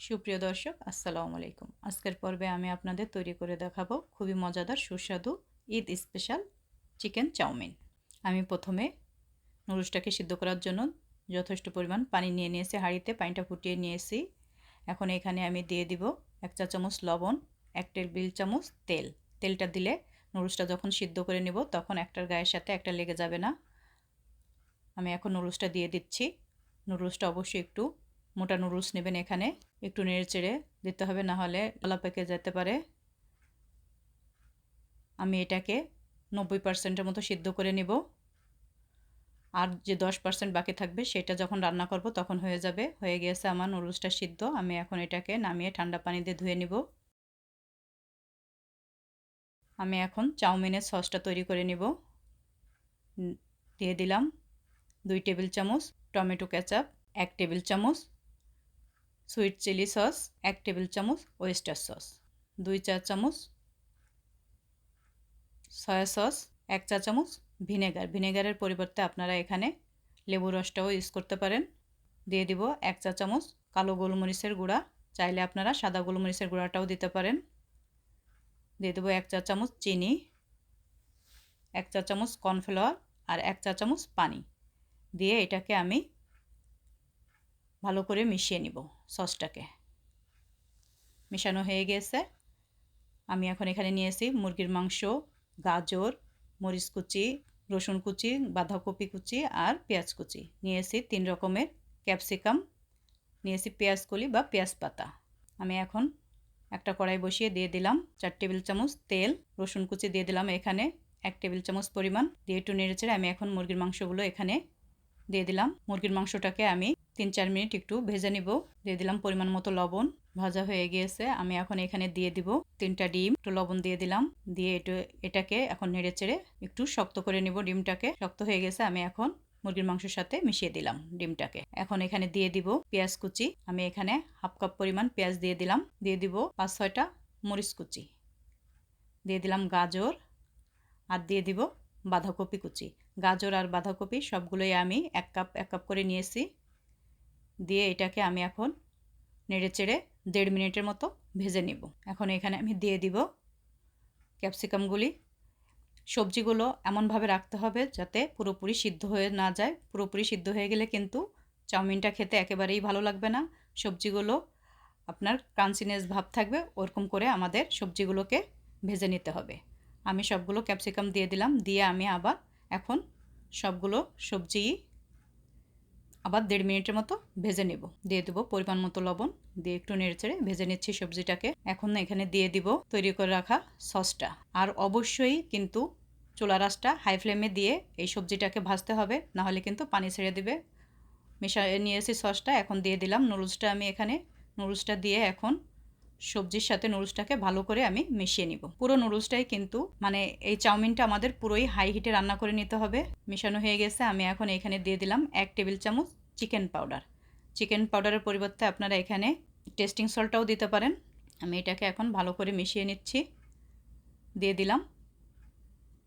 সুপ্রিয় দর্শক, আসসালামু আলাইকুম। আজকের পর্বে আমি আপনাদের তৈরি করে দেখাবো খুবই মজাদার, সুস্বাদু ঈদ স্পেশাল চিকেন চাউমিন। আমি প্রথমে নুডলসটাকে সিদ্ধ করার জন্য যথেষ্ট পরিমাণ পানি নিয়ে নিয়েছি, হাঁড়িতে পানিটা ফুটিয়ে নিয়েছি। এখন এখানে আমি দিয়ে দিব এক চা চামচ লবণ, এক টেবিল চামচ তেল। তেলটা দিলে নুডলসটা যখন সিদ্ধ করে নেব তখন একটার গায়ের সাথে একটা লেগে যাবে না। আমি এখন নুডলসটা দিয়ে দিচ্ছি। নুডলসটা অবশ্যই একটু মোটা নুডলস নেবেন এখানে। একটু নেড়ে চেড়ে দিতে হবে, না হলে গলা পেকে যেতে পারে। আমি এটাকে নব্বই পার্সেন্টের মতো সিদ্ধ করে নিব। আর যে দশ পার্সেন্ট বাকি থাকবে, সেটা যখন রান্না করব, তখন হয়ে যাবে। হয়ে গিয়েছে আমার নুডলসটা সিদ্ধ। আমি এখন এটাকে নামিয়ে ঠান্ডা পানি দিয়ে ধুয়ে নিব। আমি এখন চাউমিনের সসটা তৈরি করে নিব। দিয়ে দিলাম দুই টেবিল চামচ টমেটো কেচাপ, এক টেবিল চামচ সুইট চিলি সস, এক টেবিল চামচ ওয়েস্টার সস, দুই চা চামচ সয়া সস, এক চা চামচ ভিনেগার। ভিনেগারের পরিবর্তে আপনারা এখানে লেবু রসটাও ইউজ করতে পারেন। দিয়ে দিব এক চা চামচ কালো গোলমরিচের গুঁড়া। চাইলে আপনারা সাদা গোলমরিচের গুঁড়াটাও দিতে পারেন। দিয়ে দেবো এক চা চামচ চিনি, এক চা চামচ কর্নফ্লাওয়ার আর এক চা চামচ পানি। দিয়ে এটাকে আমি ভালো করে মিশিয়ে নিব সসটাকে। মেশানো হয়ে গেছে। আমি এখন এখানে নিয়েছি মুরগির মাংস, গাজর, মরিচ কুচি, রসুন কুচি, বাঁধাকপি কুচি আর পেঁয়াজ কুচি। নিয়েছি তিন রকমের ক্যাপসিকাম। নিয়েছি পেঁয়াজ কলি বা পেঁয়াজ পাতা। আমি এখন একটা কড়াই বসিয়ে দিয়ে দিলাম চার টেবিল চামচ তেল, রসুন কুচি দিয়ে দিলাম এখানে এক টেবিল চামচ পরিমাণ। দিয়ে একটু নেড়েচেড়ে আমি এখন মুরগির মাংসগুলো এখানে দিয়ে দিলাম। মুরগির মাংসটাকে আমি তিন চার মিনিট একটু ভেজে নিব। দিয়ে দিলাম পরিমাণ মতো লবণ। ভাজা হয়ে গিয়েছে। আমি এখন এখানে দিয়ে দিব তিনটা ডিম। একটু লবণ দিয়ে দিলাম। দিয়ে একটু এটাকে এখন নেড়ে চেড়ে একটু শক্ত করে নিব ডিমটাকে। শক্ত হয়ে গেছে। আমি এখন মুরগির মাংসের সাথে মিশিয়ে দিলাম ডিমটাকে। এখন এখানে দিয়ে দিব পেঁয়াজ কুচি। আমি এখানে হাফ কাপ পরিমাণ পেঁয়াজ দিয়ে দিলাম। দিয়ে দিব পাঁচ, ছয়টা মরিচ কুচি। দিয়ে দিলাম গাজর। আর দিয়ে দিব বাঁধাকপি কুচি। গাজর আর বাঁধাকপি সবগুলোই আমি এক কাপ এক কাপ করে নিয়েছি। দিয়ে এটাকে আমি এখন নেড়ে চেড়ে দেড় মিনিটের মতো ভেজে নিব। এখন এখানে আমি দিয়ে দিব ক্যাপসিকামগুলি। সবজিগুলো এমনভাবে রাখতে হবে যাতে পুরোপুরি সিদ্ধ হয়ে না যায়। পুরোপুরি সিদ্ধ হয়ে গেলে কিন্তু চাউমিনটা খেতে একেবারেই ভালো লাগবে না। সবজিগুলো আপনার ক্রাঞ্চিনেস ভাব থাকবে, ওরকম করে আমাদের সবজিগুলোকে ভেজে নিতে হবে। আমি সবগুলো ক্যাপসিকাম দিয়ে দিলাম। দিয়ে আমি আবার এখন সবগুলো সবজি আবার দেড় মিনিটের মতো ভেজে নেব। দিয়ে দেবো পরিমাণ মতো লবণ। দিয়ে একটু নেড়েচেড়ে ভেজে নিচ্ছি সবজিটাকে। এখন এখানে দিয়ে দিব তৈরি করে রাখা সসটা। আর অবশ্যই কিন্তু চোলা রাসটা হাই ফ্লেমে দিয়ে এই সবজিটাকে ভাজতে হবে। নাহলে কিন্তু পানি ছেড়ে দিবে। নিয়ে এসে সসটা। এখন দিয়ে দিলাম নুডলসটা আমি এখানে। নুডলসটা দিয়ে এখন সবজির সাথে নুডলসটাকে ভালো করে আমি মিশিয়ে নিব। পুরো নুডলসটাই কিন্তু মানে এই চাউমিনটা আমাদের পুরোই হাই হিটে রান্না করে নিতে হবে। মেশানো হয়ে গেছে, আমি এখন এখানে দিয়ে দিলাম এক টেবিল চামচ চিকেন পাউডার। চিকেন পাউডারের পরিবর্তে আপনারা এখানে টেস্টিং সল্টটাও দিতে পারেন। আমি এটাকে এখন ভালো করে মিশিয়ে নিচ্ছি। দিয়ে দিলাম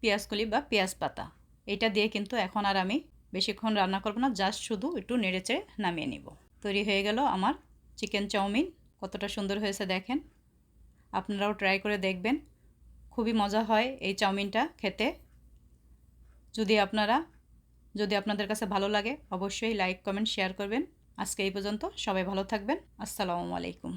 পেঁয়াজকলি বা পেঁয়াজ পাতা। এটা দিয়ে কিন্তু এখন আর আমি বেশিক্ষণ রান্না করব না, জাস্ট শুধু একটু নেড়েচেড়ে নামিয়ে নিব। তৈরি হয়ে গেল আমার চিকেন চাউমিন। কতটা সুন্দর হয়েছে দেখেন। আপনারাও ট্রাই করে দেখবেন। খুবই মজা হয় এই চাউমিনটা খেতে। যদি আপনারা, যদি আপনাদের কাছে ভালো লাগে, অবশ্যই লাইক কমেন্ট শেয়ার করবেন। আজকে এই পর্যন্ত সবাই ভালো থাকবেন। আসসালামু আলাইকুম।